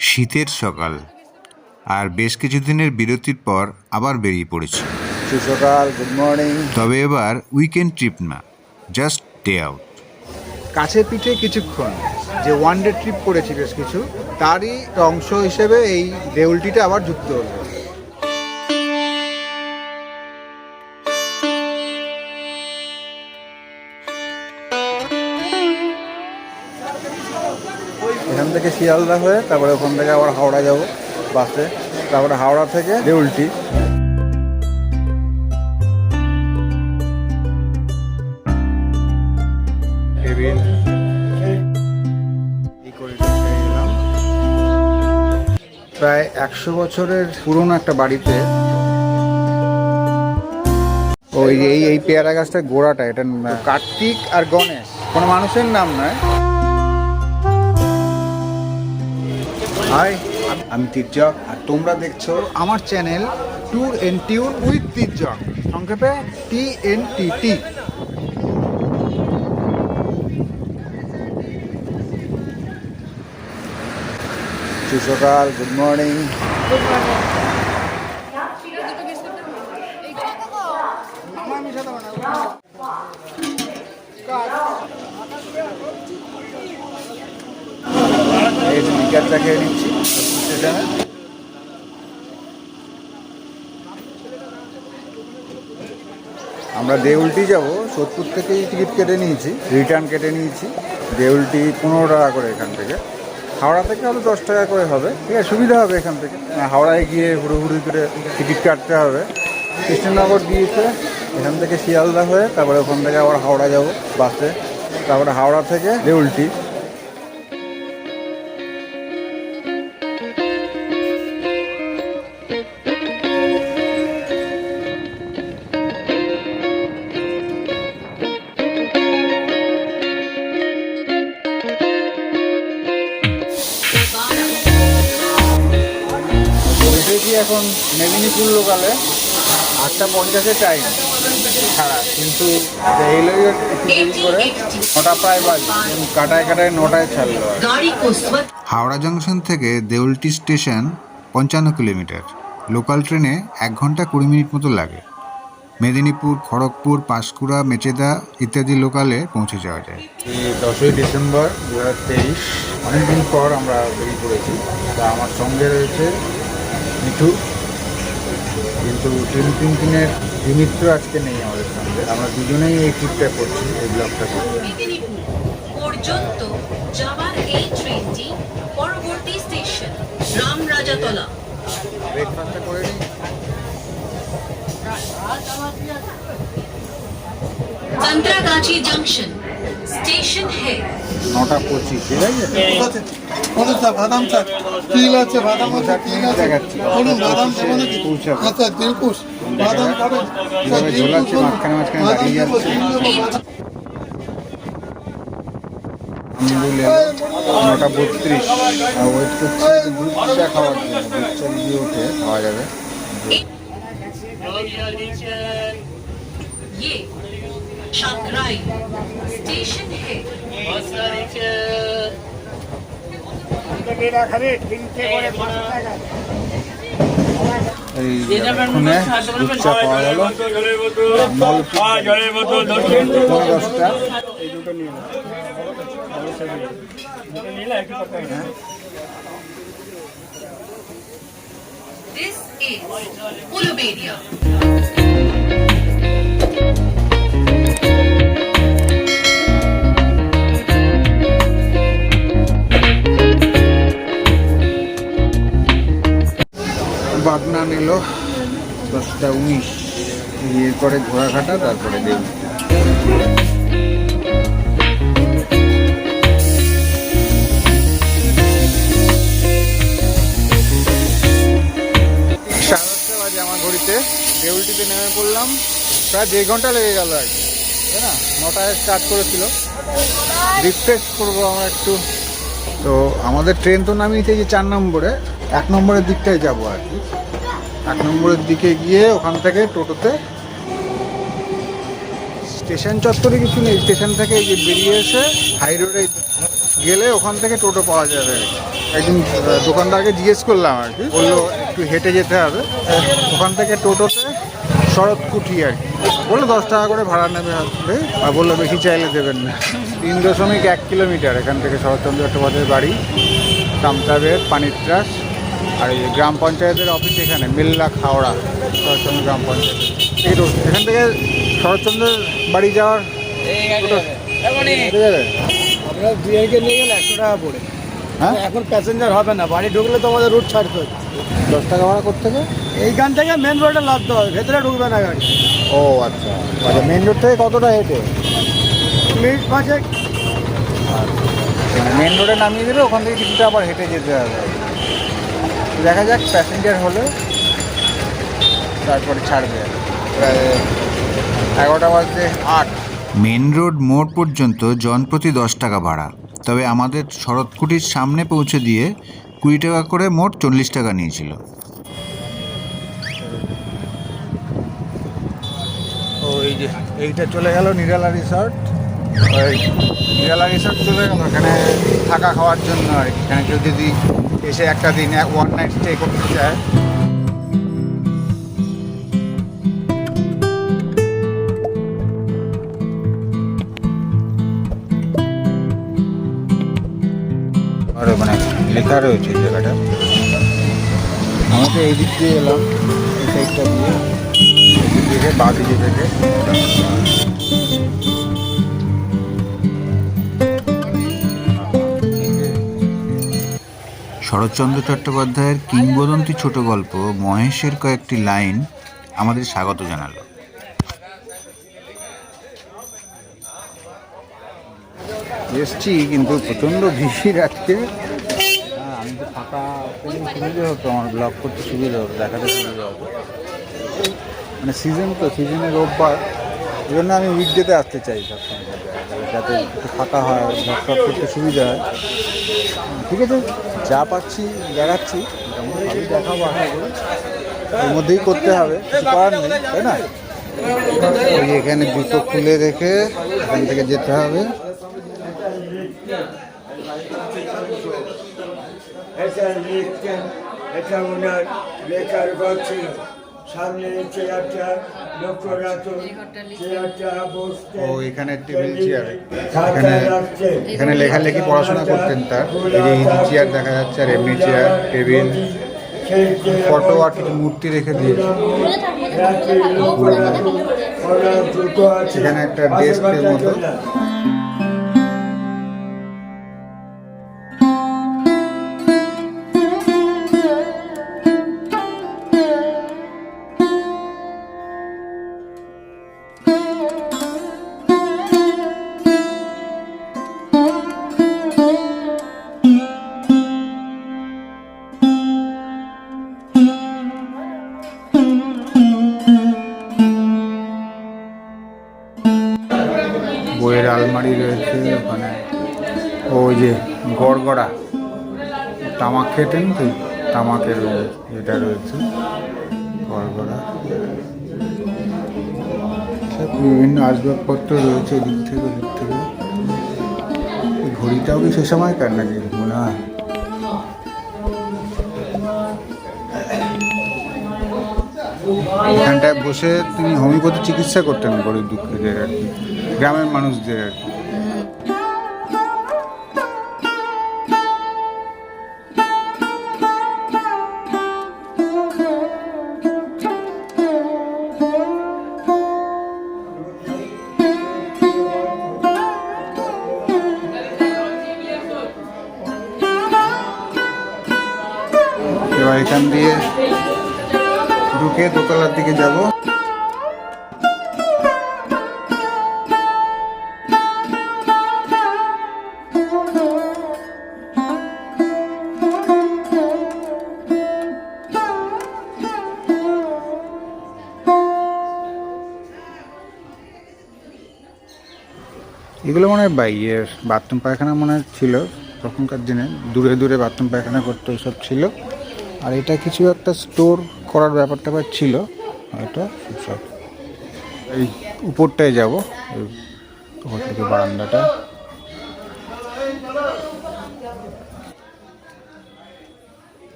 শীতের সকাল আর বেশ কিছুদিনের বিরতির পর আবার বেরিয়ে পড়েছি। সকাল গুড মর্নিং তবে এবার উইকেন্ড ট্রিপ না জাস্ট ডে আউট কাছে পিঠে কিছুক্ষণ যে ওয়ান ডে ট্রিপ করেছি বেশ কিছু তারই অংশ হিসেবে এই দেউলটিটা আবার যুক্ত হলো শিয়ালদা হয়ে তারপরে ওখান থেকে আবার হাওড়া যাব বাসে। তারপরে হাওড়া থেকে দেউলটি। প্রায় একশো বছরের পুরনো একটা বাড়িতে। ওই এই পেয়ারা গাছটার গোড়াটা, এটা কার্তিক আর গণেশ। কোনো মানুষের নাম নয়। হাই আমি তির্যক আর তোমরা দেখছ আমার channel tour n tune with তির্যক সংক্ষেপে টি এন টি টি সকাল গুড মর্নিং এই স্পিকারটা খেয়ে নিচ্ছি। আমরা দেউলটি যাব সোদপুর থেকেই টিকিট কেটে নিয়েছি, রিটার্ন কেটে নিয়েছি। দেউলটি পনেরো টাকা করে এখান থেকে। হাওড়া থেকে হয়তো দশ টাকা করে হবে। ঠিক আছে, সুবিধা হবে এখান থেকে। হাওড়ায় গিয়ে হুড়োহুড়ি করে টিকিট কাটতে হবে। কৃষ্ণনগর গিয়েছে, এখান থেকে শিয়ালদা হয়ে, তারপরে ওখান থেকে আবার হাওড়া যাব, বাসে। তারপরে হাওড়া থেকে দেউলটি। এখন মেদিনীপুর লোকালে আটটা পঞ্চাশে টাইম ছাড়া। কিন্তু রেলওয়ে একটু দেরি করে নটা প্রায় বাজে। কাটায় কাটায় নটায় ছাড়লো হাওড়া জংশন থেকে দেউলটি স্টেশন পঞ্চান্ন কিলোমিটার। লোকাল ট্রেনে এক ঘণ্টা কুড়ি মিনিট মতো লাগে। মেদিনীপুর খড়গপুর পাঁশকুড়া মেচেদা ইত্যাদি লোকালে পৌঁছে যাওয়া যায়। দশই ডিসেম্বর দু হাজার তেইশ অনেকদিন পর আমরা বেরিয়ে পড়েছি। তা আমার সঙ্গে রয়েছে মিঠু কিন্তু টিম তিনের দিমিত্র আজকে নেই আমাদের সঙ্গে আমরা দুজনেই এই ট্রিপটা করছি এই ব্লগটা করছি মেদিনীপুর পর্যন্ত যাওয়ার এই ট্রেনটি পরবর্তী স্টেশন রামরাজাতলা ব্রেকফাস্টটা করে নিই संतरागाछी जंक्शन स्टेशन है নটা পঁচিশ ঠিক আছে বাদাম স্যার তিল আছে বাদাম আছে তিল আছে। বলুন বাদাম দেবো নাকি? আচ্ছা বাদাম খাবেন? স্যার দিলকুশ নটা বত্রিশ। আর ওয়েট করছি দুধ চা খাওয়ার জন্য। দুধ চা দিয়ে উঠে খাওয়া যাবে। এই খুনে দুধচা পাওয়া গেল দশটা এই দুটো নিয়ে This is Ulubedia. নিল দশটা উনিশ। এরপরে ঘোড়াঘাটা, তারপরে দেব আমার ঘড়িতে, দেউলটিতে নেমে পড়লাম। প্রায় দেড় ঘণ্টা লেগে গেল আর কি, তাই না? নটায় স্টার্ট করেছিল। রিফ্রেশ করব আমরা একটু। তো আমাদের ট্রেন তো নামিয়েছে যে চার নম্বরে, এক নম্বরের দিকটায় যাব আর কি। এক নম্বরের দিকে গিয়ে ওখান থেকে টোটোতে স্টেশন চত্বরে কিছু নেই, স্টেশন থেকে এই যে বেরিয়ে এসে হাই রোডে গেলে ওখান থেকে টোটো পাওয়া যাবে। একদিন দোকানদারকে জিজ্ঞেস করলাম আর কি, বলল একটু হেঁটে যেতে হবে। ওখান থেকে টোটোতে শরৎকুঠি আর কি। বলল দশ টাকা করে ভাড়া নেবে আসবে আর বলল বেশি চাইলে দেবেন না। তিন দশমিক এক কিলোমিটার এখান থেকে শরৎচন্দ্র চট্টোপাধ্যায়ের বাড়ি, কামতাবের পানির ত্রাস। আর এই গ্রাম পঞ্চায়েতের অফিস এখানে মিল্লা খাওড়া শরৎচন্দ্র গ্রাম পঞ্চায়েত। এই রোড এখান থেকে শরৎচন্দ্রের বাড়ি যাওয়ার বিআইকে নিয়ে গেলে একশো টাকা পড়ে। হ্যাঁ? এখন প্যাসেঞ্জার হবে না বাড়ি ঢুকলে তো আমাদের রুট ছাড়তে হবে। দশ টাকা ভাড়া করতে হবে এইখান থেকে মেন রোডে লাভতে হবে ভেতরে ঢুকবে না গাড়ি। ও আচ্ছা। আচ্ছা মেন রোড থেকে কতটা হেঁটে? মিনিট পাঁচেক। মানে মেন রোডে নামিয়ে দেবে ওখান থেকে কিছুটা আবার হেঁটে যেতে হবে। দেখা যাক প্যাসেঞ্জার হলে। তারপরে ছাড়বে। প্রায় এগারোটা বাজতে আট। মেন রোড মোড় পর্যন্ত জনপ্রতি দশ টাকা ভাড়া। তবে আমাদের শরৎকুটির সামনে পৌঁছে দিয়ে কুড়ি টাকা করে মোট চল্লিশ টাকা নিয়েছিল। যে এইটা চলে গেল নিরালা রিসর্ট। ওই নিরালা রিসর্ট চলে গেল এখানে থাকা খাওয়ার জন্য আর কি। এখানে কেউ যদি এসে একটা দিন ওয়ান নাইট স্টে করতে চায়। আর মানে লেখা রয়েছে জায়গাটা। আমাকে এই দিক দিয়ে এলাম, এই সাইডটা দিয়ে। এদিক থেকে থেকে। শরৎচন্দ্র চট্টোপাধ্যায়ের কিংবদন্তি ছোট গল্প মহেশের কয়েকটি লাইন আমাদের স্বাগত জানালো। এসছি কিন্তু প্রচণ্ড ভিড় আজকে হ্যাঁ আমি তো ফাঁকা সুবিধে হতো, আমার ব্লগ করতে সুবিধা হতো, দেখাতে সুবিধা হতো। মানে সিজন তো সিজনে রোববার এই জন্য আমি উইকডেতে আসতে চাই সবসময়। যাতে একটু ফাঁকা হয় ব্লগ করতে সুবিধা হয়। ঠিক আছে? যা পাচ্ছি, দেখাচ্ছি দেখাবো আশা করি। এর মধ্যেই করতে হবে করার নেই, তাই না? ওই এখানে জুতো খুলে রেখে এখান থেকে যেতে হবে। এটা এটা সামনে চেয়ারটা লক্ষ্য রাখুন চেয়ারটা বসতেন ও এখানে টেবিল চেয়ার এখানে এখানে লেখালেখি পড়াশোনা করতেন তার। এই চেয়ার দেখা যাচ্ছে আর এমনি চেয়ার টেবিল ফটো আর কিছু মূর্তি রেখে দিয়েছে। এখানে একটা ডেস্কের মতো। যে গড়গড়া, তামাক খেতেন তো তামাকের এটা রয়েছে, গড়গড়া। বিভিন্ন আসবাবপত্র রয়েছে এদিক থেকে ওদিক থেকে। ঘড়িটাও কি সে সময়কার নাকি? মনে হয়। এখানটায় বসে তিনি হোমিওপ্যাথি চিকিৎসা করতেন গরিব দুঃখীদের আর কি, গ্রামের মানুষদের আর কি। এবার এখান দিয়ে ঢুকে দোতলার দিকে যাব। এগুলো মনে হয় বা ইয়ের বাথরুম পায়খানা মনে ছিল তখনকার দিনে। দূরে দূরে বাথরুম পায়খানা করতে সব ছিল। আর এটা কিছু একটা স্টোর করার ব্যাপার ট্যাপার ছিল। এটা সব এই উপরটায় যাব উপর থেকে বারান্দাটা।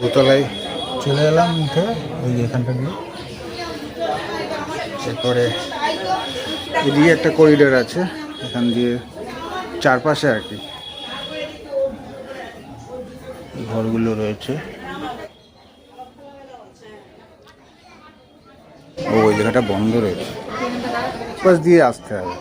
দোতলায় চলে এলাম উঠে ওই এখানটা দিয়ে। এরপরে এদিকে একটা করিডোর আছে, এখান দিয়ে চারপাশে আর কি। ঘরগুলো রয়েছে। দীঘাটা বন্ধ রয়েছে বাস দিয়ে আসতে হবে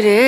রে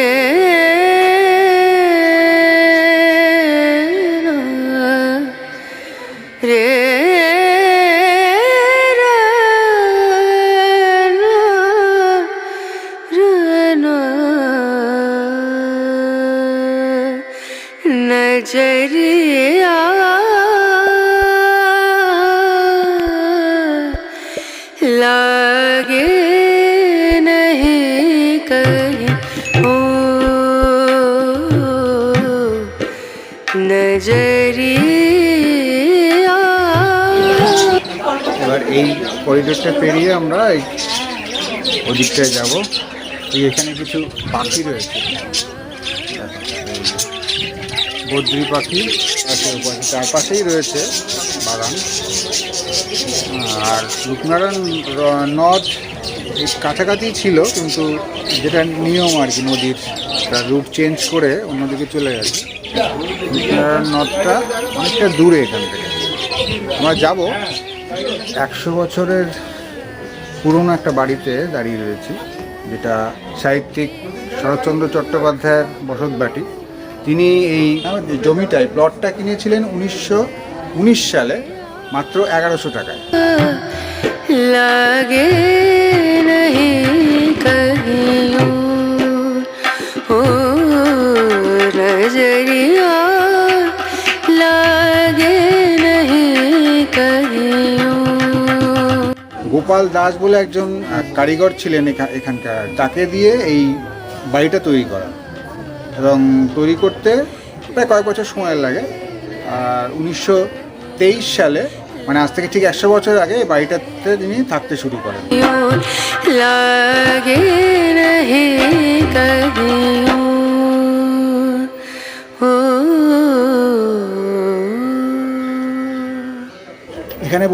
এবার এই করিডোরটা পেরিয়ে আমরা এই ওদিকটায় যাব। এখানে কিছু পাখি রয়েছে। বদ্রি পাখি তার চারপাশেই রয়েছে বাগান। আর রূপনারায়ণ নদ কাছাকাছি ছিল, কিন্তু যেটা নিয়ম আর কি, নদীর তার রূপ চেঞ্জ করে অন্যদিকে চলে গেছে। রূপনারায়ণ নদটা অনেকটা দূরে এখান থেকে আমরা যাব একশো বছরের পুরনো একটা বাড়িতে দাঁড়িয়ে রয়েছি যেটা সাহিত্যিক শরৎচন্দ্র চট্টোপাধ্যায়ের বসতবাটি তিনি এই জমিটায় প্লটটা কিনেছিলেন উনিশশো উনিশ সালে মাত্র এগারোশো টাকায় लागे नहीं कहीं ओ গোপাল দাস বলে একজন কারিগর ছিলেন এখা- এখানকার। তাকে দিয়ে এই বাড়িটা তৈরি করা। এবং তৈরি করতে প্রায় কয়েক বছর সময় লাগে। আর উনিশশো তেইশ সালে মানে আজ থেকে ঠিক একশো বছর আগে এই বাড়িটাতে তিনি থাকতে শুরু করেন। लागे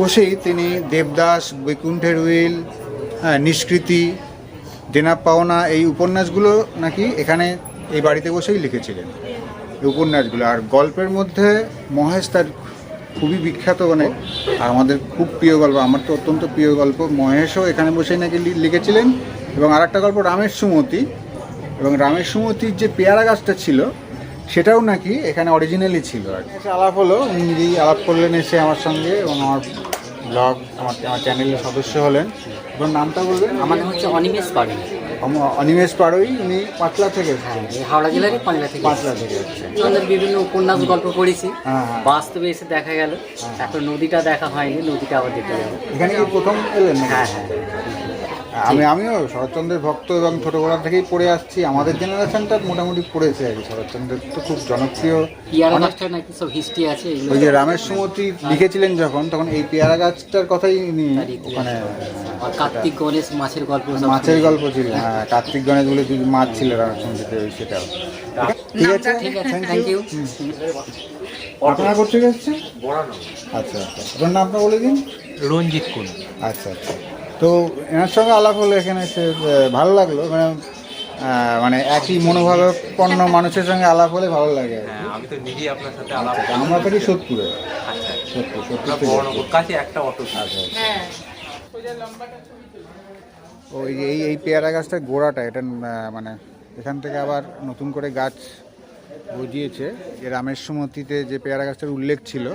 বসেই তিনি দেবদাস, বৈকুণ্ঠের উইল হ্যাঁ নিষ্কৃতি, দেনা পাওনা, এই উপন্যাসগুলো নাকি এখানে এই বাড়িতে বসেই লিখেছিলেন, এই উপন্যাসগুলো। আর গল্পের মধ্যে মহেশ তার খুবই বিখ্যাত মানে আর আমাদের খুব প্রিয় গল্প, আমার তো অত্যন্ত প্রিয় গল্প, মহেশও এখানে বসেই নাকি লিখেছিলেন। এবং আর একটা গল্প, রামের সুমতি। এবং রামের সুমতির যে পেয়ারা গাছটা ছিল, সেটাও নাকি এখানে অরিজিনালি ছিল আর। আলাপ হলো, উনি আলাপ করলেন এসে আমার সঙ্গে এবং আমার ব্লগ আমার আমার চ্যানেলের সদস্য হলেন। এবং নামটা বলবেন? আমার নাম হচ্ছে অনিমেষ পাড়ি অনিমেশ অনিমেষ পাড়ই উনি পাতলা থেকে হাওড়া জেলারই পাতলা থেকে পাতলা থেকে আমাদের বিভিন্ন উপন্যাস গল্প পড়েছি। হ্যাঁ, হ্যাঁ। বাস্তবে এসে দেখা গেল। এখন নদীটা দেখা হয়নি নদীটা আবার দেখতে যাব এখানে প্রথম এলেন হ্যাঁ হ্যাঁ। আমি আমিও শরৎচন্দ্রের ভক্ত এবং ছোটবেলা থেকেই পড়ে আসছি। আমাদের জেনারেশনটা মোটামুটি পড়েছে আর কি শরৎচন্দ্রের তো খুব জনপ্রিয়। পিয়ারা নাকি সব হিস্ট্রি আছে ওই যে রামের সুমতি লিখেছিলেন যখন তখন এই পেয়ারা গাছটার কথাই উনি ইতিহাস। ওখানে কার্তিক গণেশ মাছের গল্প মাছের গল্প ছিল হ্যাঁ কার্তিক গণেশ বলে দুই মাছ ছিল রামের সুমতিতে ওই সেটাও। ঠিক আছে? ঠিক আছে থ্যাংক ইউ আপনারা করতে এসেছেন? আচ্ছা আচ্ছা। আপনার নামটা বলে দিন। রঞ্জিত কুন আচ্ছা আচ্ছা। তো এনার সঙ্গে আলাপ হলো এখানে এসে আহ, ভালো লাগল। মানে মানে একই মনোভাবাপন্ন মানুষের সঙ্গে আলাপ হলে ভালো লাগে। হ্যাঁ আমি তো নিজেই আপনার সাথে আলাপ আচ্ছা, আমরা থাকি সোদপুরে আচ্ছা আমরা কাছে একটা অটো আচ্ছা আচ্ছা। ওই যে এই এই পেয়ারা গাছটার গোড়াটা এটা মানে এখান থেকে আবার নতুন করে গাছ গজিয়েছে। যে রামের সুমতিতে যে পেয়ারা গাছটার উল্লেখ ছিল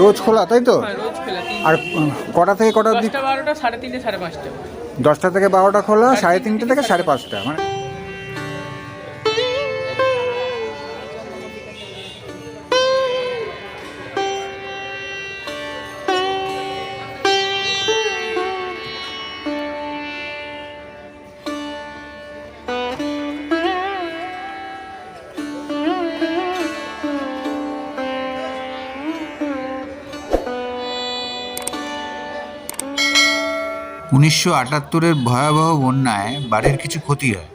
রোজ খোলা তাই তো? হ্যাঁ, আর কটা থেকে কটা অবধি? দশটা বারোটা সাড়ে তিনটে সাড়ে পাঁচটা। দশটা থেকে বারোটা খোলা সাড়ে তিনটে থেকে সাড়ে পাঁচটা মানে উনিশশো আটাত্তরের ভয়াবহ বন্যায় বাড়ির কিছু ক্ষতি হয়।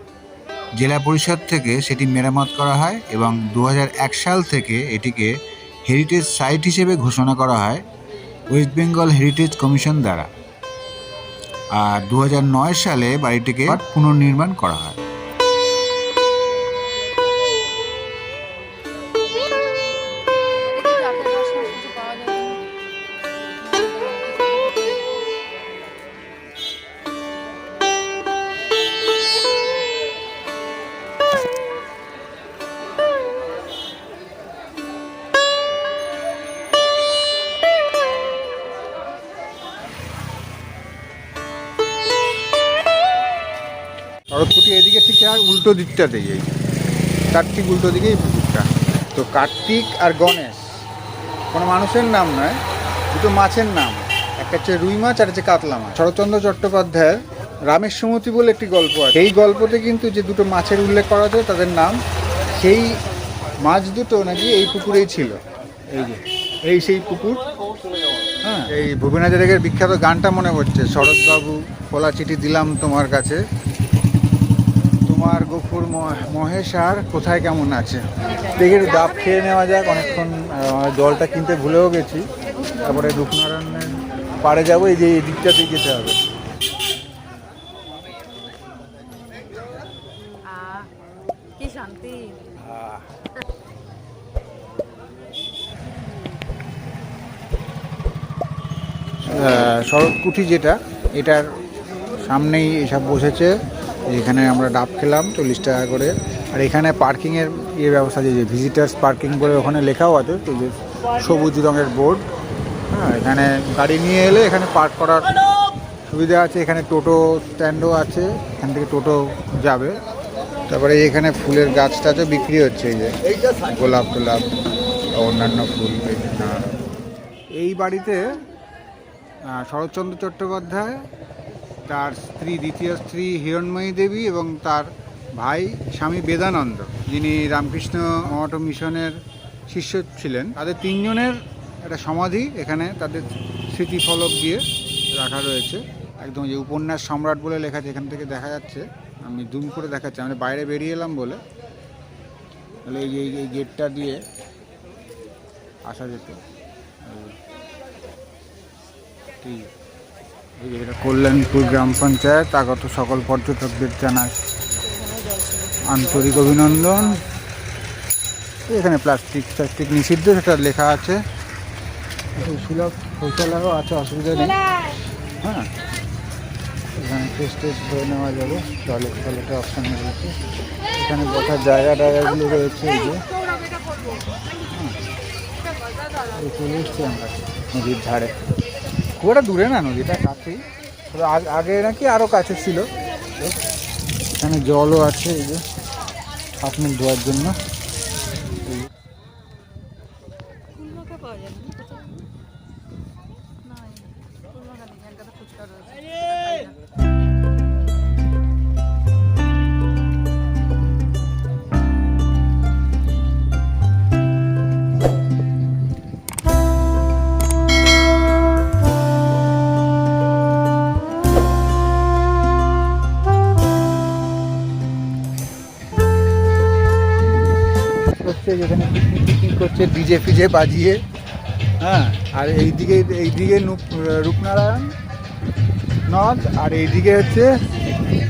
জেলা পরিষদ থেকে সেটি মেরামত করা হয় এবং দু সাল থেকে এটিকে হেরিটেজ সাইট হিসেবে ঘোষণা করা হয় ওয়েস্ট বেঙ্গল হেরিটেজ কমিশন দ্বারা। আর দু সালে বাড়িটিকে পুনর্নির্মাণ করা হয়। আর উল্টো দিকটাতেই এই কার্তিক উল্টো দিকেই পুকুরটা। তো কার্তিক আর গণেশ, কোনো মানুষের নাম নয়, দুটো মাছের নাম। একটা হচ্ছে রুই মাছ আর হচ্ছে কাতলা মাছ। শরৎচন্দ্র চট্টোপাধ্যায়ের রামের সুমতি বলে একটি গল্প আছে। এই গল্পতে কিন্তু যে দুটো মাছের উল্লেখ করা আছে তাদের নাম, সেই মাছ দুটো নাকি এই পুকুরেই ছিল। এই যে, এই সেই পুকুর। হ্যাঁ এই ভূপেন হাজারিকের বিখ্যাত গানটা মনে পড়ছে, শরৎবাবু, খোলা চিঠি দিলাম তোমার কাছে। তোমার গফুর মহেশ আর কোথায় কেমন আছে? দেখি ডাব খেয়ে নেওয়া যাক অনেকক্ষণ জলটা কিনতে ভুলেও গেছি। তারপরে রূপনারায়ণের পাড়ে যাব এই যে এই দিকটাতেই যেতে হবে। কি শান্তি? আহ, শরৎকুঠি যেটা এটার সামনেই এসব বসেছে। এখানে আমরা ডাব খেলাম চল্লিশ টাকা করে। আর এখানে পার্কিংয়ের ইয়ে ব্যবস্থা যে ভিজিটার্স পার্কিং বলে ওখানে লেখাও আছে, তো যে সবুজ রঙের বোর্ড। হ্যাঁ এখানে গাড়ি নিয়ে এলে এখানে পার্ক করার সুবিধা আছে, এখানে টোটো স্ট্যান্ডও আছে, এখান থেকে টোটো যাবে। তারপরে এখানে ফুলের গাছ টাছও বিক্রি হচ্ছে এই যে, গোলাপ টোলাপ অন্যান্য ফুল এই বাড়িতে শরৎচন্দ্র চট্টোপাধ্যায় তার স্ত্রী দ্বিতীয় স্ত্রী হিরণময়ী দেবী এবং তার ভাই স্বামী বেদানন্দ, যিনি রামকৃষ্ণ মঠ মিশনের শিষ্য ছিলেন। তাদের তিনজনের একটা সমাধি এখানে তাদের স্মৃতিফলক দিয়ে রাখা রয়েছে। একদম যে উপন্যাস সম্রাট বলে লেখা আছে, এখান থেকে দেখা যাচ্ছে। আমি জুম করে দেখাচ্ছি, আমরা বাইরে বেরিয়ে এলাম বলে। তাহলে এই যে, এই গেটটা দিয়ে আসা যেত। ঠিক। কল্যাণপুর গ্রাম পঞ্চায়েত, আগত সকল পর্যটকদের জানায় আন্তরিক অভিনন্দন। এখানে প্লাস্টিক প্লাস্টিক নিষিদ্ধ, সেটা লেখা আছে। সুলভ শৌচালয়ও আছে, অসুবিধা নেই। হ্যাঁ। এখানে টেস্ট টেস্ট করে নেওয়া যাবে। টয়লেট টয়লেটের অপশান রয়েছে। এখানে বসার জায়গা টায়গাগুলো রয়েছে, এই যে। হ্যাঁ। নদীর ধারে। খুব একটা দূরে না নদীটা, কাছেই। আগ- নাকি আরও কাছে ছিল। এখানে জলও আছে, এই যে। আপনার ধোয়ার জন্য। যেখানে পিকনিক টিকনিক করছে ডিজে ফিজে বাজিয়ে। হ্যাঁ। আর এইদিকে এইদিকে রূপনারায়ণ নদ আর এইদিকে হচ্ছে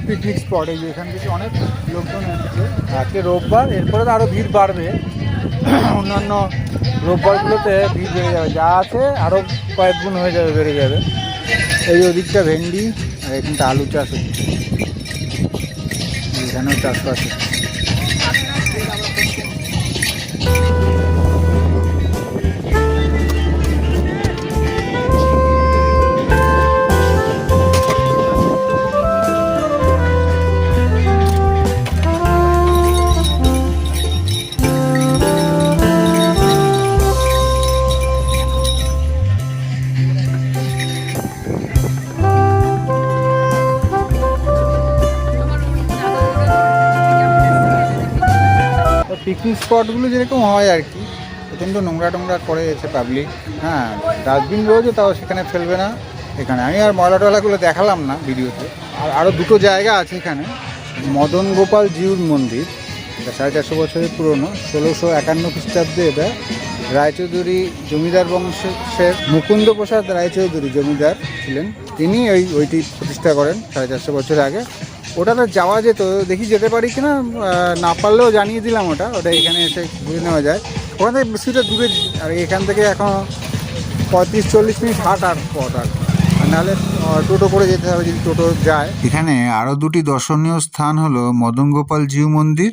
পিকনিক স্পট এই যে এখান থেকে অনেক লোকজন এসেছে। আজকে রোববার এরপরে তো আরও ভিড় বাড়বে। অন্যান্য রোববারগুলোতে ভিড় বেড়ে যাবে। যা আছে আরও কয়েক গুণ হয়ে যাবে বেড়ে যাবে। এই ওদিকটা ভেন্ডি আর এখানটা আলু চাষ হচ্ছে। এখানেও চাষবাস হচ্ছে। পিকনিক স্পটগুলো যেরকম হয় আর কি, প্রচণ্ড নোংরা টোংরা করে এসে পাবলিক হ্যাঁ ডাস্টবিন রয়েছে, তাও সেখানে ফেলবে না এখানে। আমি আর ময়লা টয়লাগুলো দেখালাম না ভিডিওতে। আর আরও দুটো জায়গা আছে এখানে, মদন গোপাল জিউর মন্দির, এটা সাড়ে চারশো বছরের পুরনো, ষোলোশো একান্ন খ্রিস্টাব্দে এটা। রায়চৌধুরী জমিদার বংশের মুকুন্দ প্রসাদ রায়চৌধুরী জমিদার ছিলেন। তিনি ওই ওইটি প্রতিষ্ঠা করেন সাড়ে চারশো বছর আগে। ওটাতে যাওয়া যেত দেখি যেতে পারি কিনা আহ, না পারলেও জানিয়ে দিলাম ওটা ওটা এখানে এসে ঘুরে নেওয়া যায়। ওখান থেকে বেশিটা দূরে আর এখান থেকে এখন পঁয়ত্রিশ চল্লিশ মিনিট হাট আর পথ আর নাহলে টোটো করে যেতে হবে যদি টোটো যায়। এখানে আরও দুটি দর্শনীয় স্থান হলো মদন গোপাল জিউ মন্দির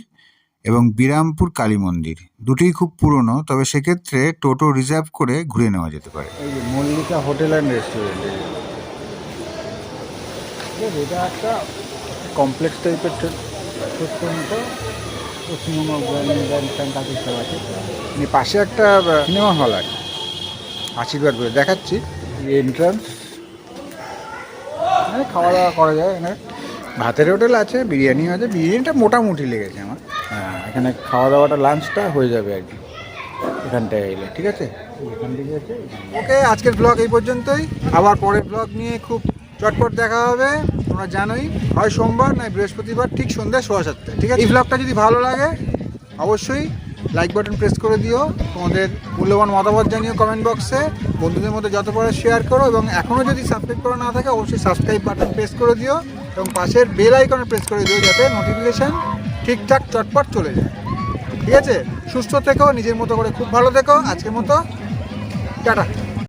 এবং বিরামপুর কালী মন্দির। দুটিই খুব পুরনো তবে সেক্ষেত্রে টোটো রিজার্ভ করে ঘুরে নেওয়া যেতে পারে। মল্লিকা হোটেল অ্যান্ড রেস্টুরেন্ট এটা একটা কমপ্লেক্স টাইপের সব পাশে একটা সিনেমা হল আছে। আশীর্বাদ করে দেখাচ্ছি এন্ট্রান্স এখানে খাওয়া দাওয়া করা যায়, এখানে ভাতের হোটেল আছে বিরিয়ানি আছে, বিরিয়ানিটা মোটামুটি লেগেছে আমার। হ্যাঁ এখানে খাওয়া দাওয়াটা লাঞ্চটা হয়ে যাবে আর কি। এখানটায় এলে, ঠিক আছে? ওকে, আজকের ব্লগ এই পর্যন্তই। আবার পরের ব্লগ নিয়ে খুব চটপট দেখা হবে। তোমরা জানোই, হয় সোমবার, নয় বৃহস্পতিবার, ঠিক সন্ধ্যা সোয়া সাতটায়। ঠিক আছে? এই ব্লগটা যদি ভালো লাগে, অবশ্যই লাইক বাটন প্রেস করে দিও। তোমাদের মূল্যবান মতামত জানিও কমেন্ট বক্সে বন্ধুদের মধ্যে যত পারো শেয়ার করো এবং এখনও যদি সাবস্ক্রাইব করা না থাকে, অবশ্যই সাবস্ক্রাইব বাটন প্রেস করে দিও এবং পাশের বেল আইকনে প্রেস করে দিও যাতে নোটিফিকেশান ঠিকঠাক চটপট চলে যায়। ঠিক আছে? সুস্থ থেকো, নিজের মতো করে খুব ভালো থেকো। আজকের মতো, টাটা।